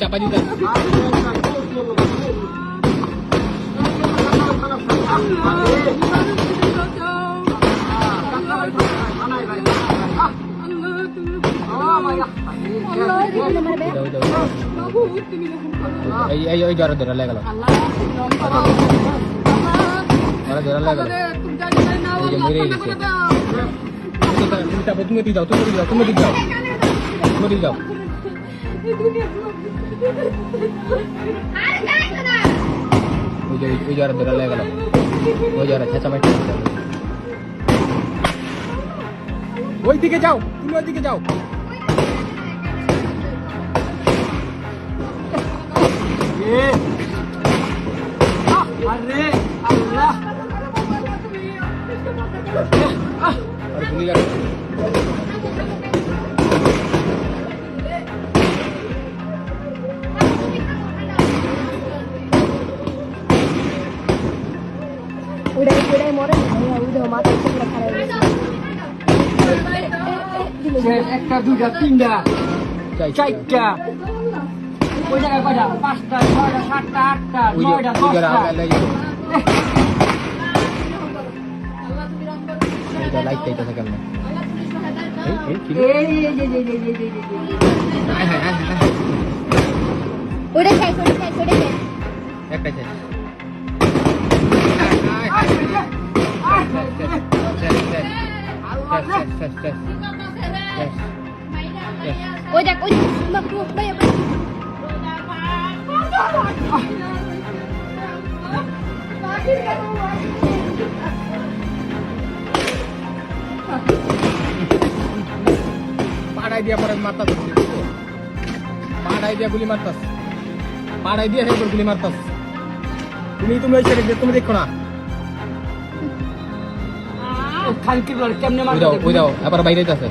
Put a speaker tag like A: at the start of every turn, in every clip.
A: চাপা দিতে দাও দাও এই ওই জ্বর ধরে লেগে গেল জ্বর ধরে লেগে গেল এই যে মরে গেছে তুমি চাপো তুমি দিয়ে যাও তুমি দিয়ে যাও তুমি দিয়ে যাও তুমি দিয়ে যাও उजार उजार ले गलो उजार अच्छा समय ওই দিকে যাও তুমি ওই দিকে যাও
B: আরে আল্লাহ
A: আর ভুলে গেল
C: ওইটাই ওইটাই মরে ওই দেখো মাথায় চোখটা খারাপ
B: একটা দুইটা তিনটা চারটা। ওই জায়গায় কয়টা? পাঁচটা ছয়টা সাতটা আটটা নয়টা দশটা।
A: এটা লাইক চাইতেছে কেমন?
C: ওটা চাই ওটা চাই
A: ওটা চাই একটাই চাই। শেষ শেষ শেষ
C: ওই দেখ ওই
A: পাড়াই দিয়া পরে মারতাস পাড়াই দিয়া গুলি মারতাস। পাড়াই দিয়া গুলি মারতাস। তুমি তুমি তুমি দেখো না।
B: খানকির লড় কেমনে মারতে
A: দাও ওই দাও আবার বাইরে যাচ্ছে।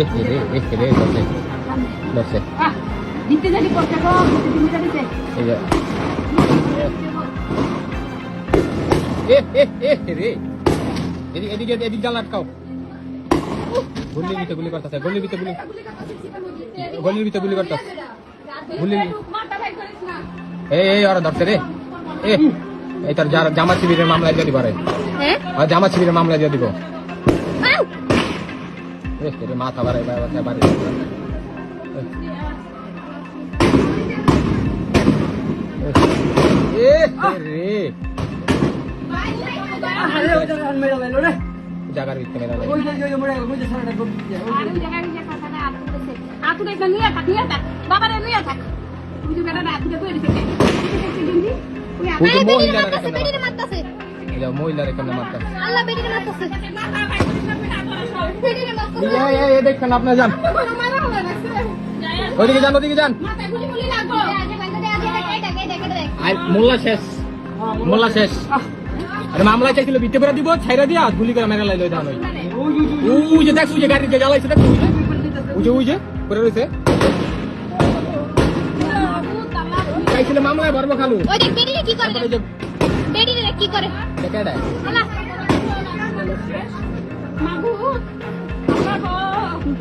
A: এই রে এই রে ধরছে ধরছে
C: দিতে জানি করতে গো দিতে জানিতে
A: এই যে। এ এ এ রে। এদিকে এদিকে এদিকে জাল আটকাও। গলির ভিতরে গুলি করতেছে গলির ভিতরে গুলি গলির ভিতরে গুলি করতেছে। গুলি এই এই ওরা ধরছে রে। এ এটার যারা জামা শিবিরের মামলায় দিয়ে দিবারে
C: হ্যাঁ
A: জামা শিবিরের মামলায় দিয়ে দিব মাথা বাড়াই
B: বাড়ি
A: জাগার ভিতরে মেলা
B: ওই
A: মহিলারা
C: বেরিয়ে মারতাছে।
A: যে মহিলারা কেমনে মারতাছে।
C: আল্লাহ বেরিয়ে মারতাছে। বেরিয়ে মারতাছে।
A: এই এই এই দেখেন আপনি যান। ওইদিকে যান ওইদিকে যান। মোল্লা শেষ। মোল্লা শেষ। আরে মামলা চাইছিল বিতে করে দিব ছাইরা দিয়া গুলি করে মেরা লাইলো ধান ওই।
B: ওই
A: যে দেখ যে গাড়ি জ্বালাইছে দেখ ওই যে ওই যে ওই যে করে রয়েছে। মায় ভরবো খালু।
C: ওই দেখ বেডি কি করে? বেডি কি করে? কেডা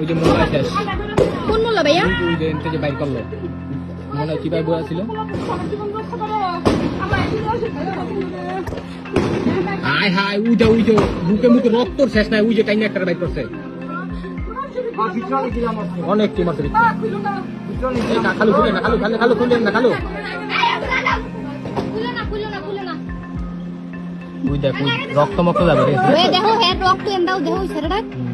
A: ওই যে মোল্লা শেষ।
C: কোন মোল্লা ভাইয়া?
A: ওই যে এনতে যে বাইর করল। মনে কি ভাই বয়া ছিল? হাই হাই উইটা উইটা বুকে মুখে রক্তর শেষ নাই উইটা টাইম একটা বাইর করছে। অনেক টিমার খালু খুলে না খালু খালে খালু খুললেন না খালু। দেখ রক্ত মক্ত যাবে রে
C: দেখো হ্যাঁ রক্ত এন্দাও দেখো ছেড়ে
A: হুম।